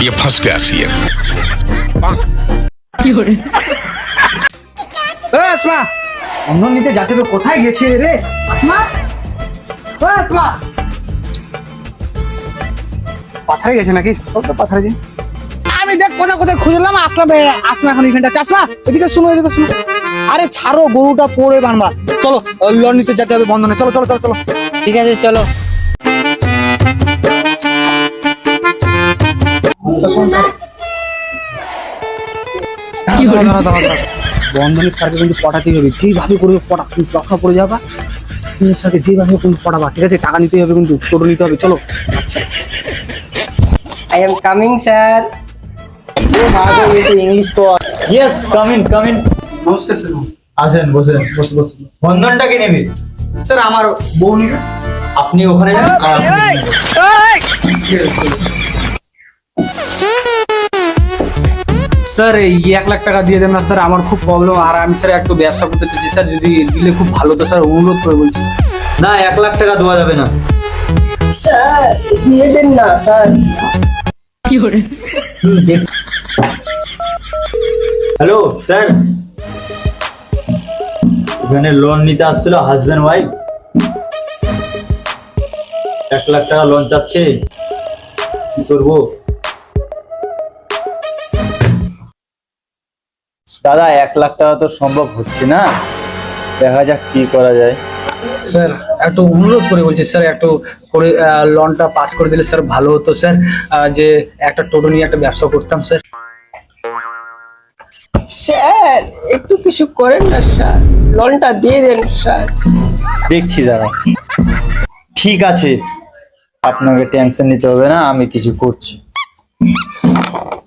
ये फंस गया सी है ও আসমা অন্য নিতে যাতে তো কোথায় গেছে রে আসমা ও আসমা পাথারে গেছে নাকি সব তো পাথারে গেছে আমি দেখ কোথায় কোথায় খুঁজলাম আসলাম এ, আসমা এখন এখানটা আছে। আসমা এদিকে শুনো এদিকে শুনো আরে ছাড়ো গরুটা পড়ে বানবা চলো লন নিতে যেতে হবে বন্ধনে চলো চলো চলো চলো ঠিক আছে চলো বন্ধনের স্যারকে কিন্তু পটাতেই হবে। করে পটা তুমি পড়ে যাবা তুমি স্যারকে পড়াবা ঠিক আছে? টাকা নিতে হবে কিন্তু টোটো নিতে হবে চলো। আচ্ছা। I am coming sir English কর yes come in come in নমস্কার স্যার নমস্কার। আসেন বসেন। বসে বসে বন্ধনটা কি নেবে? স্যার আমার বউ নিবে। আপনি ওখানে যান আর আপনি- স্যার এই এক লাখ টাকা দিয়ে দেন না স্যার আমার খুব প্রবলেম আর আমি স্যার একটু ব্যবসা করতে চাইছি স্যার যদি দিলে খুব ভালো তো স্যার অনুরোধ করে বলছি। না এক লাখ টাকা দেওয়া যাবে না। স্যার দিয়ে দেন না স্যার। Hello sir. এখানে লোন নিতে আসছিল হাজবেন্ড ওয়াইফ এক লাখ টাকা লোন চাচ্ছে। কি করব? দাদা এক লাখ টাকা তো সম্ভব হচ্ছে না। দেখা যাক কি করা যায়। স্যার একটু অনুরোধ করে বলছি স্যার একটু করে লোনটা পাস করে দিলে স্যার ভালো হতো স্যার। যে একটা টোটো নিয়ে একটা ব্যবসা করতাম স্যার। স্যার একটু কিছু করেন না স্যার। লোনটা দিয়ে দেন স্যার। দেখছি দাদা। ঠিক আছে। আপনাকে টেনশন নিতে হবে না আমি কিছু করছি।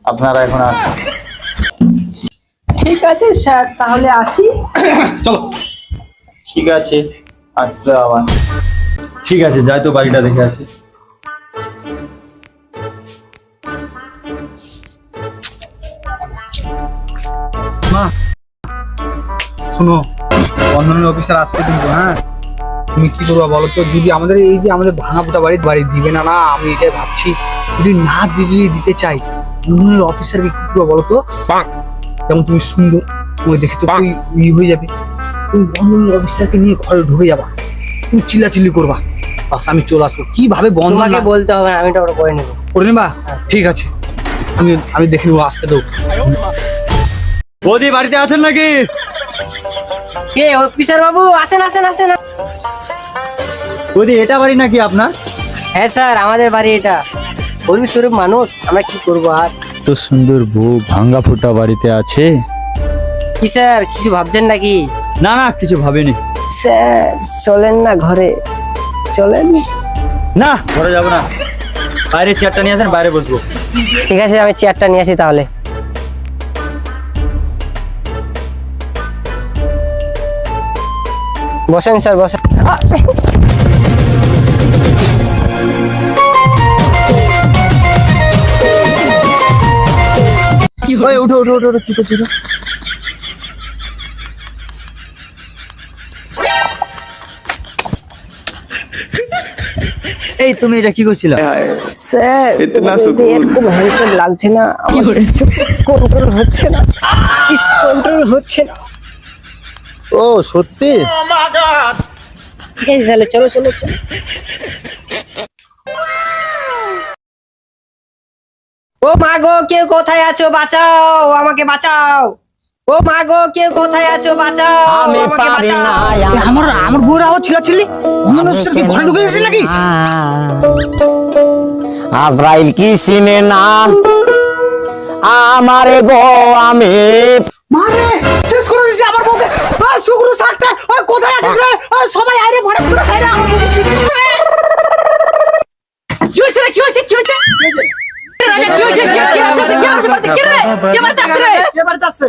আপনারা এখন আসুন। ঠিক আছে স্যার তাহলে আসি। চলো। ঠিক আছে আসবে আবার। ঠিক আছে যাই তো বাড়িটা দেখে আসি। মা শোনো বন্ধনের অফিসার আসবে কিন্তু হ্যাঁ? তুমি কি করবা বলো তো? যদি আমাদের এই যে আমাদের ভাঙা পোতা বাড়ির বাড়ি দিবে না না আমি এটাই ভাবছি। যদি না দিয়ে যদি দিতে চাই বন্ধনের অফিসারকে কি করব বলো তো? যেমন তুমি সুন্দর তোমায় দেখে তো তুই ই হয়ে যাবে। তুমি বন্ধনের অফিসারকে নিয়ে ঘরে ঢুকে যাবা। তুমি চিল্লাচিল্লি করবা। বাস আমি চলে আসব। কীভাবে বন্ধ তোমাকে বলতে হবে আমি ওটা করে নেব। করে নেবা? ঠিক আছে। আমি আমি দেখে নেব আসতে দেবো। বৌদি বাড়িতে আছেন নাকি? কে অফিসার বাবু? আসেন আসেন আসেন। বৌদি এটা বাড়ি নাকি আপনার? হ্যাঁ স্যার আমাদের বাড়ি এটা। গরিব স্বরূপ মানুষ আমরা কি করব আর? তো সুন্দর বউ ভাঙ্গা ফুটা বাড়িতে আছে? কি স্যার কিছু ভাবছেন নাকি? না না কিছু ভাবিনি। স্যার চলেন না ঘরে। চলেন। না ঘরে যাব না। বাইরে চেয়ারটা নিয়ে আসেন বাইরে বসবো। ঠিক আছে আমি চেয়ারটা নিয়ে আসি তাহলে। বসেন স্যার বসেন। ওই উঠো উঠো উঠো কি করছিস এই তুমি এটা কি করছিলা? স্যার এরকম হ্যান্ডসেট লাগছে না আমার কন্ট্রোল হচ্ছে না কন্ট্রোল হচ্ছে না। ও সত্যি? তাহলে চলো চলো চলো। গো কেউ কোথায় আছো? বাঁচাও আমাকে বাঁচাও। ও মা গো কেউ কোথায় আছো? বাঁচাও আমি পারি না আমার আমার বউয়ের আওয়াজ ছিলাছিলি অফিসার কি ঘরে ঢুকে গেছে নাকি? আজরাইল কি চিনে না? আমারে গো আমি মারে শেষ করে দিছি আমার বউকে। ওই শুক্র সাকতে ওই কোথায় আছিস রে? ওই সবাই আইরে ফটাস করে খাইরে আমার বউকে। কি হয়েছে কি হয়েছে? কি হয়েছে? কি হয়েছে? কি কি হয়েছে? কি হয়েছে? বলতে কি রে? কে বাড়িতে আসছে রে? কে বাড়িতে আসছে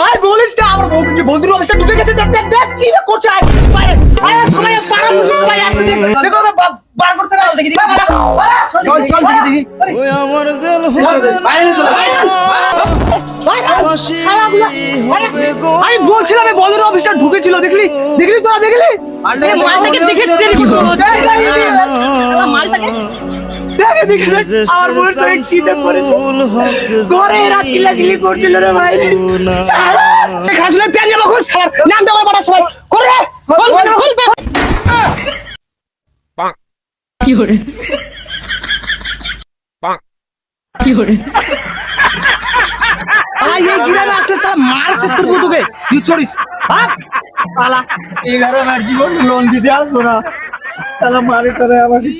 ভাই বলিস না আমার বউ কি বন্ধুর অফিসে ঢুকে গেছে। দেখ দেখ দেখ কি করছে। আয় বাইরে। আয় সবাই পাড়া বসে সবাই আসছে। দেখ দেখো বার করতে গেল। দেখি চল চল দেখি দেখি বাইরে চল আমি বলছিলাম বন্ধুর অফিসটা ঢুকেছিল দেখলি? দেখলি তোরা দেখলি? মালটাকে দেখ, মালটাকে দেখ এদিকে দেখ, আমার বোন তোকে কিডন্যাপ করেছে ঘরে এরা চিল্লাচিল্লি করছিল রে ভাই। শালা, খাজলে পেন যাব খুল শালা নামটা করে বড় সবাই কর রে খোল খোল খোল আই এই গ্রামে আসলে শালা মার শেষ করে তোকে। তুই চড়িস ভাগ শালা এবারে আমার জীবন লোন দিতে আসব না। তাহলে মারে করে। আমাকে